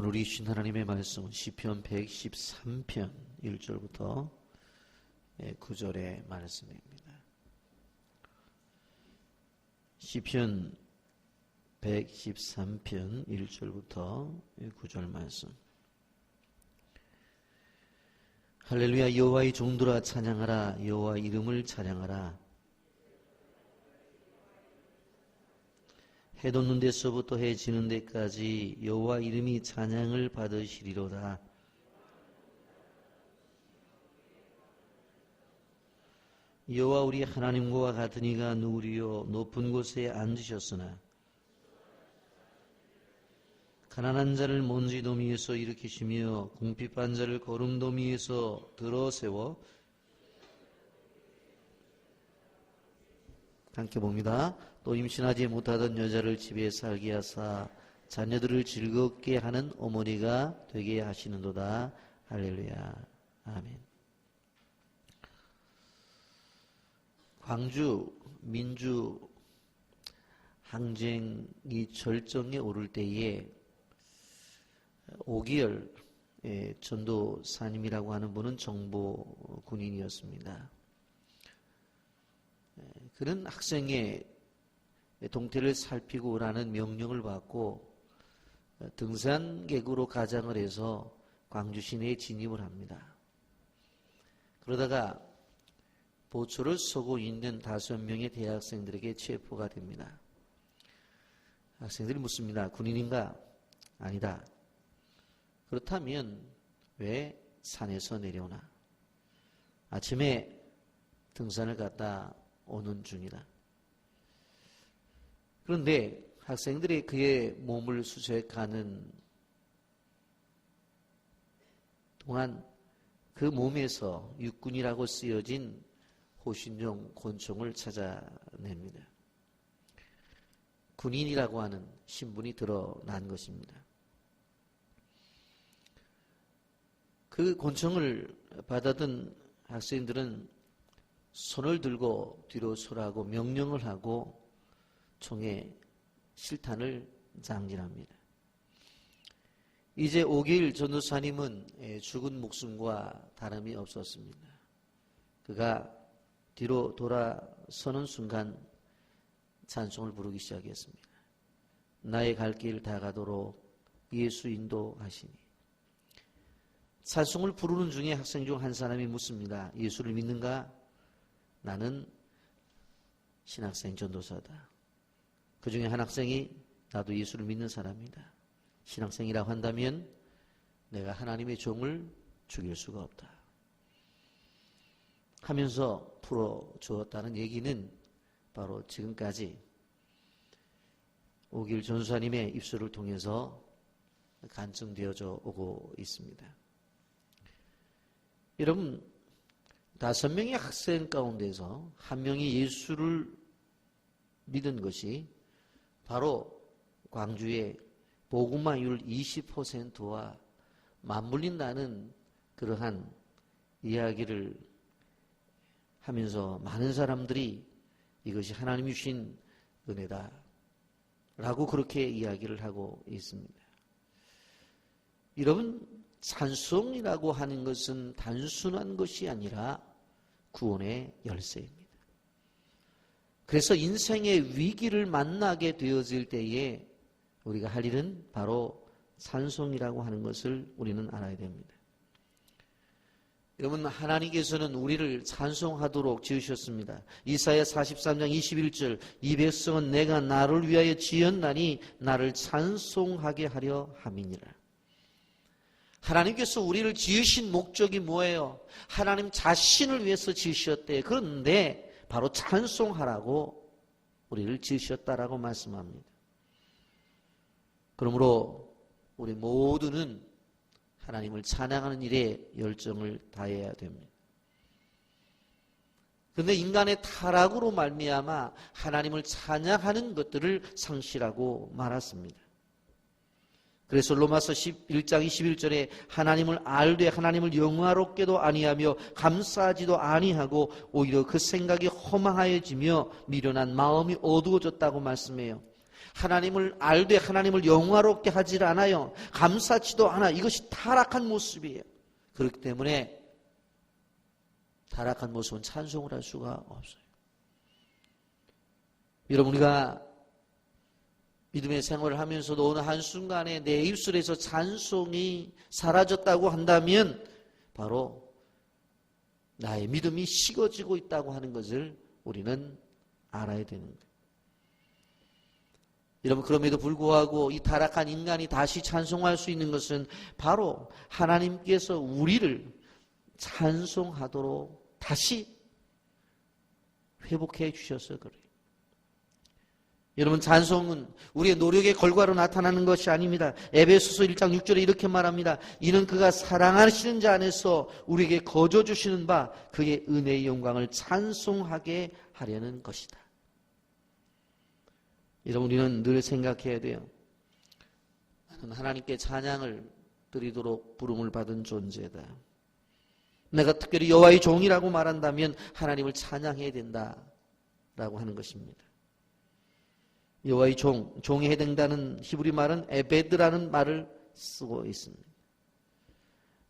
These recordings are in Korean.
오늘 이신 하나님의 말씀은 시편 113편 1절부터 9절의 말씀입니다. 시편 113편 1절부터 9절 말씀. 할렐루야 여호와의 종들아 찬양하라 여호와 이름을 찬양하라 해 돋는 데서부터 해 지는 데까지 여호와 이름이 찬양을 받으시리로다. 여호와 우리 하나님과 같은 이가 누구리요 높은 곳에 앉으셨으나 가난한 자를 먼지 도미에서 일으키시며 궁핍한 자를 거름 도미에서 들어 세워 함께 봅니다. 또 임신하지 못하던 여자를 집에 살게 하사 자녀들을 즐겁게 하는 어머니가 되게 하시는도다. 할렐루야. 아멘. 광주 민주 항쟁이 절정에 오를 때에 오기열 전도사님이라고 하는 분은 정보 군인이었습니다. 그는 학생의 동태를 살피고 오라는 명령을 받고 등산객으로 가장을 해서 광주 시내에 진입을 합니다. 그러다가 보초를 쏘고 있는 다섯 명의 대학생들에게 체포가 됩니다. 학생들이 묻습니다. 군인인가? 아니다. 그렇다면 왜 산에서 내려오나? 아침에 등산을 갔다 오는 중이다. 그런데 학생들이 그의 몸을 수색하는 동안 그 몸에서 육군이라고 쓰여진 호신용 권총을 찾아냅니다. 군인이라고 하는 신분이 드러난 것입니다. 그 권총을 받아든 학생들은 손을 들고 뒤로 서라고 명령을 하고 총에 실탄을 장진합니다. 이제 오길 전도사님은 죽은 목숨과 다름이 없었습니다. 그가 뒤로 돌아서는 순간 찬송을 부르기 시작했습니다. 나의 갈 길 다 가도록 예수 인도하시니. 찬송을 부르는 중에 학생 중 한 사람이 묻습니다. 예수를 믿는가? 나는 신학생 전도사다. 그 중에 한 학생이 나도 예수를 믿는 사람이다. 신학생이라고 한다면 내가 하나님의 종을 죽일 수가 없다. 하면서 풀어주었다는 얘기는 바로 지금까지 오길 전수사님의 입술을 통해서 간증되어져 오고 있습니다. 여러분, 다섯 명의 학생 가운데서 한 명이 예수를 믿은 것이 바로 광주의 보구마율 20%와 맞물린다는 그러한 이야기를 하면서 많은 사람들이 이것이 하나님이 주신 은혜다. 라고 그렇게 이야기를 하고 있습니다. 여러분, 찬송이라고 하는 것은 단순한 것이 아니라 구원의 열쇠입니다. 그래서 인생의 위기를 만나게 되어질 때에 우리가 할 일은 바로 찬송이라고 하는 것을 우리는 알아야 됩니다. 여러분 하나님께서는 우리를 찬송하도록 지으셨습니다. 이사야 43장 21절 이 백성은 내가 나를 위하여 지었나니 나를 찬송하게 하려 함이니라. 하나님께서 우리를 지으신 목적이 뭐예요? 하나님 자신을 위해서 지으셨대. 그런데 바로 찬송하라고 우리를 지으셨다라고 말씀합니다. 그러므로 우리 모두는 하나님을 찬양하는 일에 열정을 다해야 됩니다. 그런데 인간의 타락으로 말미암아 하나님을 찬양하는 것들을 상실하고 말았습니다. 그래서 로마서 11장 21절에 하나님을 알되 하나님을 영화롭게도 아니하며 감사하지도 아니하고 오히려 그 생각이 허망하여지며 미련한 마음이 어두워졌다고 말씀해요. 하나님을 알되 하나님을 영화롭게 하질 않아요. 감사치도 않아. 이것이 타락한 모습이에요. 그렇기 때문에 타락한 모습은 찬송을 할 수가 없어요. 여러분 우리가 믿음의 생활을 하면서도 어느 한순간에 내 입술에서 찬송이 사라졌다고 한다면 바로 나의 믿음이 식어지고 있다고 하는 것을 우리는 알아야 되는 거예요. 여러분 그럼에도 불구하고 이 타락한 인간이 다시 찬송할 수 있는 것은 바로 하나님께서 우리를 찬송하도록 다시 회복해 주셔서 그래요. 여러분 찬송은 우리의 노력의 결과로 나타나는 것이 아닙니다. 에베소서 1장 6절에 이렇게 말합니다. 이는 그가 사랑하시는 자 안에서 우리에게 거저 주시는 바 그의 은혜의 영광을 찬송하게 하려는 것이다. 여러분 우리는 늘 생각해야 돼요. 나는 하나님께 찬양을 드리도록 부름을 받은 존재다. 내가 특별히 여호와의 종이라고 말한다면 하나님을 찬양해야 된다라고 하는 것입니다. 여호와의 종, 종에 해당되는 히브리 말은 에베드라는 말을 쓰고 있습니다.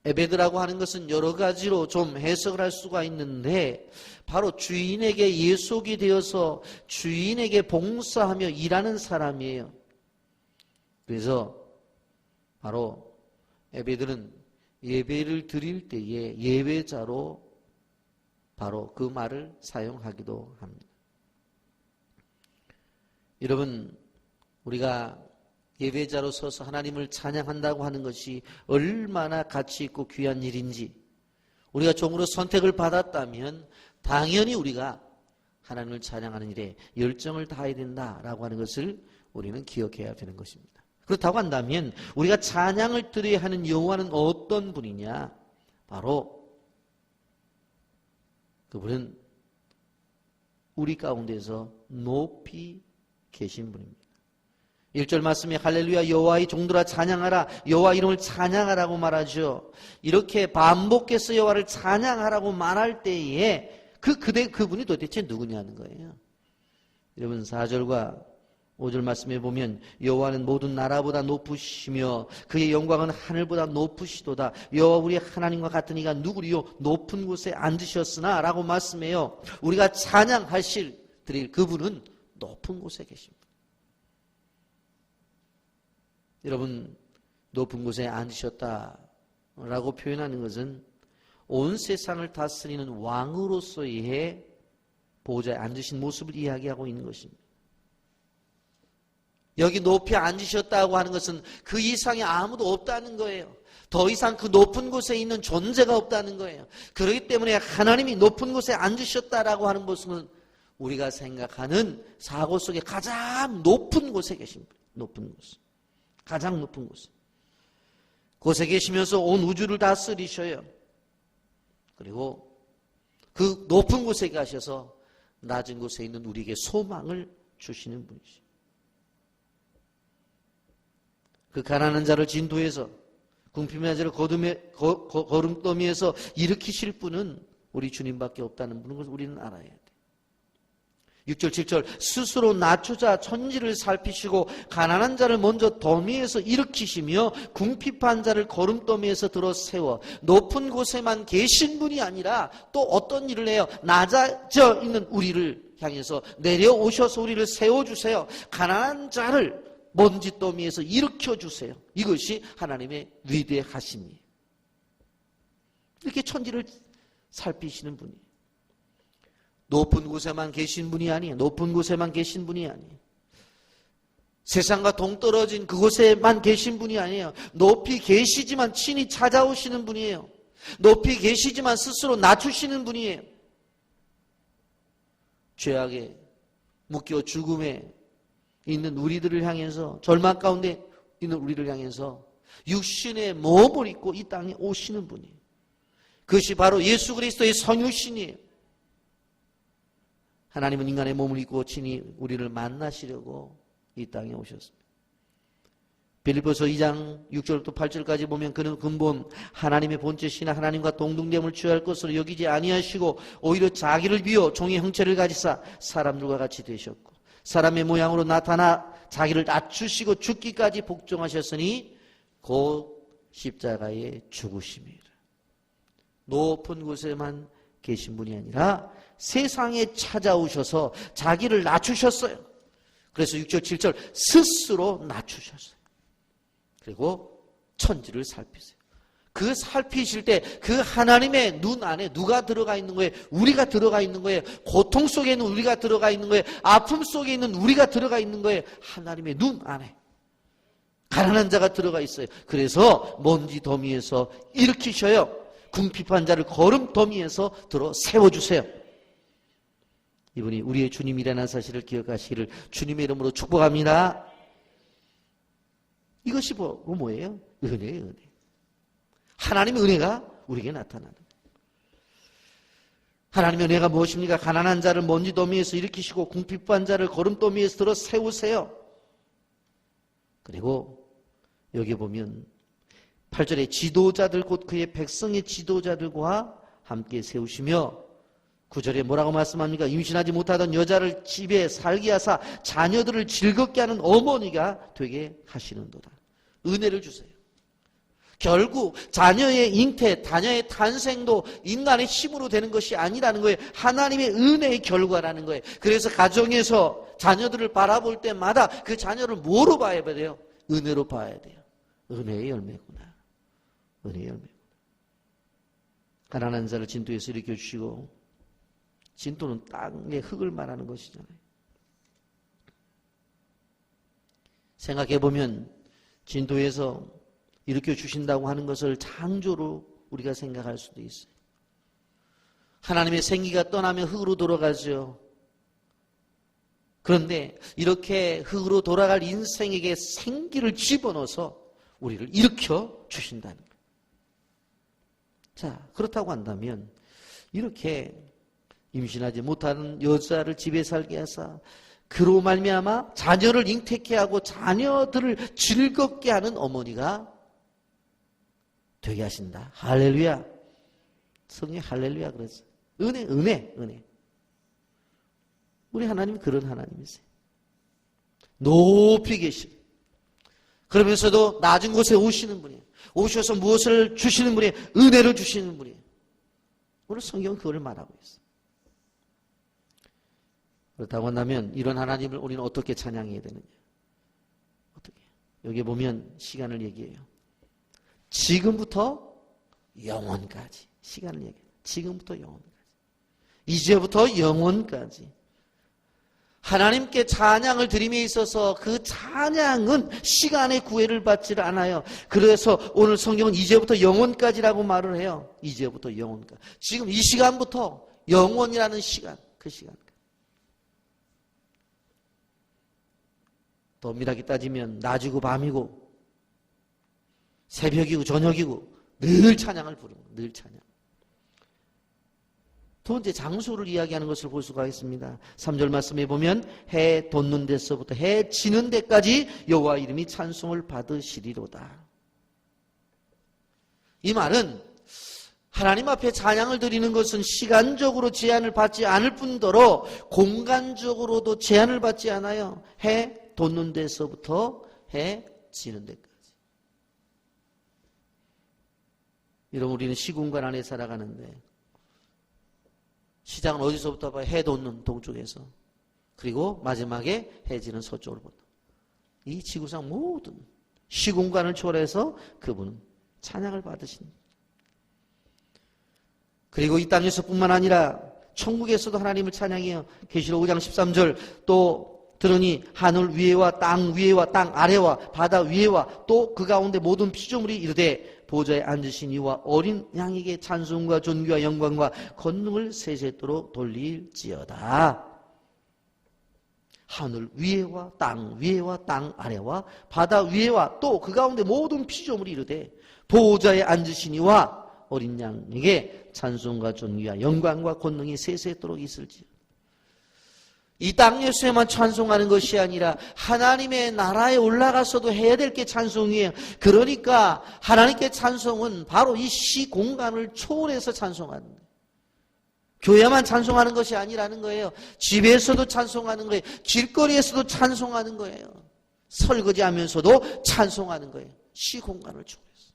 에베드라고 하는 것은 여러 가지로 좀 해석을 할 수가 있는데 바로 주인에게 예속이 되어서 주인에게 봉사하며 일하는 사람이에요. 그래서 바로 에베드는 예배를 드릴 때에 예배자로 바로 그 말을 사용하기도 합니다. 여러분, 우리가 예배자로 서서 하나님을 찬양한다고 하는 것이 얼마나 가치 있고 귀한 일인지 우리가 종으로 선택을 받았다면 당연히 우리가 하나님을 찬양하는 일에 열정을 다해야 된다라고 하는 것을 우리는 기억해야 되는 것입니다. 그렇다고 한다면 우리가 찬양을 드려야 하는 여호와는 어떤 분이냐? 바로 그분은 우리 가운데서 높이 계신 분입니다. 1절 말씀에 할렐루야 여호와의 종들아 찬양하라 여호와 이름을 찬양하라고 말하죠. 이렇게 반복해서 여호와를 찬양하라고 말할 때에 그 그대 그분이 도대체 누구냐는 거예요. 여러분 4절과 5절 말씀에 보면 여호와는 모든 나라보다 높으시며 그의 영광은 하늘보다 높으시도다. 여호와 우리 하나님과 같은 이가 누구리요 높은 곳에 앉으셨으나 라고 말씀해요. 우리가 찬양하실 드릴 그분은 높은 곳에 계십니다. 여러분 높은 곳에 앉으셨다라고 표현하는 것은 온 세상을 다스리는 왕으로서의 보호자에 앉으신 모습을 이야기하고 있는 것입니다. 여기 높이 앉으셨다고 하는 것은 그 이상이 아무도 없다는 거예요. 더 이상 그 높은 곳에 있는 존재가 없다는 거예요. 그렇기 때문에 하나님이 높은 곳에 앉으셨다라고 하는 것은 우리가 생각하는 사고 속에 가장 높은 곳에 계십니다. 높은 곳. 가장 높은 곳. 곳에 계시면서 온 우주를 다스리셔요. 그리고 그 높은 곳에 가셔서 낮은 곳에 있는 우리에게 소망을 주시는 분이시죠. 그 가난한 자를 진도해서 궁핍한 자를 거둠에, 거, 거, 걸음더미에서 일으키실 분은 우리 주님밖에 없다는 분을 우리는 알아야 돼. 6절, 7절, 스스로 낮추자 천지를 살피시고, 가난한 자를 먼저 더미에서 일으키시며, 궁핍한 자를 걸음더미에서 들어 세워, 높은 곳에만 계신 분이 아니라, 또 어떤 일을 해요? 낮아져 있는 우리를 향해서 내려오셔서 우리를 세워주세요. 가난한 자를 먼지 더미에서 일으켜주세요. 이것이 하나님의 위대하심이에요. 이렇게 천지를 살피시는 분이에요. 높은 곳에만 계신 분이 아니에요. 높은 곳에만 계신 분이 아니에요. 세상과 동떨어진 그곳에만 계신 분이 아니에요. 높이 계시지만 친히 찾아오시는 분이에요. 높이 계시지만 스스로 낮추시는 분이에요. 죄악에 묶여 죽음에 있는 우리들을 향해서 절망 가운데 있는 우리를 향해서 육신의 몸을 입고 이 땅에 오시는 분이에요. 그것이 바로 예수 그리스도의 성유신이에요. 하나님은 인간의 몸을 입고 친히 우리를 만나시려고 이 땅에 오셨습니다. 빌리포서 2장 6절부터 8절까지 보면 그는 근본 하나님의 본체시나 하나님과 동등됨을 취할 것으로 여기지 아니하시고 오히려 자기를 비워 종의 형체를 가지사 사람들과 같이 되셨고 사람의 모양으로 나타나 자기를 낮추시고 죽기까지 복종하셨으니 곧 십자가에 죽으심이라. 높은 곳에만 계신 분이 아니라 세상에 찾아오셔서 자기를 낮추셨어요. 그래서 6절, 7절 스스로 낮추셨어요. 그리고 천지를 살피세요. 그 살피실 때 그 하나님의 눈 안에 누가 들어가 있는 거예요? 우리가 들어가 있는 거예요. 고통 속에 있는 우리가 들어가 있는 거예요. 아픔 속에 있는 우리가 들어가 있는 거예요. 하나님의 눈 안에. 가난한 자가 들어가 있어요. 그래서 먼지 더미에서 일으키셔요. 궁핍한 자를 걸음 더미에서 들어 세워주세요. 이분이 우리의 주님이라는 사실을 기억하시기를 주님의 이름으로 축복합니다. 이것이 뭐, 뭐예요? 은혜예요, 은혜. 하나님의 은혜가 우리에게 나타나는. 하나님의 은혜가 무엇입니까? 가난한 자를 먼지 더미에서 일으키시고 궁핍한 자를 걸음 더미에서 들어 세우세요. 그리고 여기 보면 8절에 지도자들 곧 그의 백성의 지도자들과 함께 세우시며 9절에 뭐라고 말씀합니까? 임신하지 못하던 여자를 집에 살게 하사 자녀들을 즐겁게 하는 어머니가 되게 하시는도다. 은혜를 주세요. 결국 자녀의 잉태, 자녀의 탄생도 인간의 힘으로 되는 것이 아니라는 거예요. 하나님의 은혜의 결과라는 거예요. 그래서 가정에서 자녀들을 바라볼 때마다 그 자녀를 뭐로 봐야 돼요? 은혜로 봐야 돼요. 은혜의 열매구나. 은혜의 열매구나. 가난한 자를 진도에서 일으켜 주시고 진도는 땅의 흙을 말하는 것이잖아요. 생각해 보면 진도에서 일으켜 주신다고 하는 것을 창조로 우리가 생각할 수도 있어요. 하나님의 생기가 떠나면 흙으로 돌아가죠. 그런데 이렇게 흙으로 돌아갈 인생에게 생기를 집어넣어서 우리를 일으켜 주신다는 거예요. 자, 그렇다고 한다면 이렇게 임신하지 못하는 여자를 집에 살게 하사 그로 말미암아 자녀를 잉태케 하고 자녀들을 즐겁게 하는 어머니가 되게 하신다. 할렐루야. 성령 할렐루야 그랬어. 은혜, 은혜, 은혜. 우리 하나님 그런 하나님이세요. 높이 계시. 그러면서도 낮은 곳에 오시는 분이에요. 오셔서 무엇을 주시는 분이에요? 은혜를 주시는 분이에요. 오늘 성경은 그걸 말하고 있어요. 그렇다고 한다면 이런 하나님을 우리는 어떻게 찬양해야 되느냐? 어떻게? 여기 보면 시간을 얘기해요. 지금부터 영원까지 시간을 얘기해요. 지금부터 영원까지. 이제부터 영원까지. 하나님께 찬양을 드림에 있어서 그 찬양은 시간의 구애를 받지 않아요. 그래서 오늘 성경은 이제부터 영원까지라고 말을 해요. 이제부터 영원까지. 지금 이 시간부터 영원이라는 시간, 그 시간. 더 엄밀하게 따지면 낮이고 밤이고 새벽이고 저녁이고 늘 찬양을 부르는 늘 찬양. 두 번째 장소를 이야기하는 것을 볼 수가 있습니다. 3절 말씀에 보면 해 돋는 데서부터 해 지는 데까지 여호와 이름이 찬송을 받으시리로다. 이 말은 하나님 앞에 찬양을 드리는 것은 시간적으로 제한을 받지 않을 뿐더러 공간적으로도 제한을 받지 않아요. 해 돋는 데서부터 해 지는 데까지. 여러분 우리는 시공간 안에 살아가는데 시장은 어디서부터 봐? 해 돋는 동쪽에서. 그리고 마지막에 해지는 서쪽으로 본다. 이 지구상 모든 시공간을 초월해서 그분은 찬양을 받으신. 그리고 이 땅에서뿐만 아니라 천국에서도 하나님을 찬양해요. 계시록 5장 13절 또 들으니 하늘 위에와 땅 위에와 땅 아래와 바다 위에와 또 그 가운데 모든 피조물이 이르되 보좌에 앉으신 이와 어린 양에게 찬송과 존귀와 영광과 권능을 세세토록 돌릴지어다. 하늘 위에와 땅 위에와 땅 아래와 바다 위에와 또 그 가운데 모든 피조물이 이르되 보좌에 앉으신 이와 어린 양에게 찬송과 존귀와 영광과 권능이 세세토록 있을지 이 땅에서만 찬송하는 것이 아니라 하나님의 나라에 올라가서도 해야 될 게 찬송이에요. 그러니까 하나님께 찬송은 바로 이 시 공간을 초월해서 찬송하는 거예요. 교회만 찬송하는 것이 아니라는 거예요. 집에서도 찬송하는 거예요. 길거리에서도 찬송하는 거예요. 설거지하면서도 찬송하는 거예요. 시 공간을 초월해서.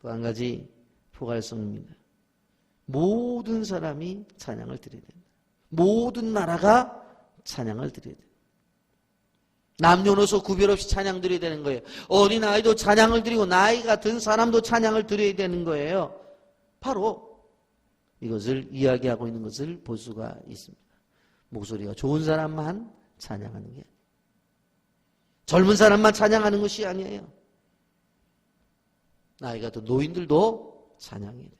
또 한 가지 포괄성입니다. 모든 사람이 찬양을 드려야 된다. 모든 나라가 찬양을 드려야 된다. 남녀노소 구별 없이 찬양 드려야 되는 거예요. 어린 아이도 찬양을 드리고 나이가 든 사람도 찬양을 드려야 되는 거예요. 바로 이것을 이야기하고 있는 것을 볼 수가 있습니다. 목소리가 좋은 사람만 찬양하는 게 젊은 사람만 찬양하는 것이 아니에요. 나이가 든 노인들도 찬양해야 돼요.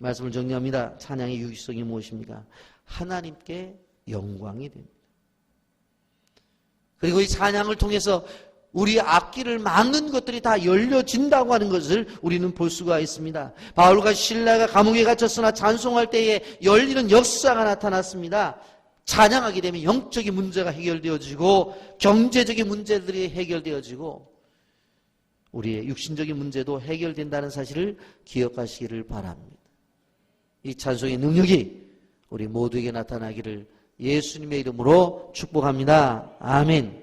말씀을 정리합니다. 찬양의 유기성이 무엇입니까? 하나님께 영광이 됩니다. 그리고 이 찬양을 통해서 우리 앞길을 막는 것들이 다 열려진다고 하는 것을 우리는 볼 수가 있습니다. 바울과 신라가 감옥에 갇혔으나 찬송할 때에 열리는 역사가 나타났습니다. 찬양하게 되면 영적인 문제가 해결되어지고 경제적인 문제들이 해결되어지고 우리의 육신적인 문제도 해결된다는 사실을 기억하시기를 바랍니다. 이 찬송의 능력이 우리 모두에게 나타나기를 예수님의 이름으로 축복합니다. 아멘.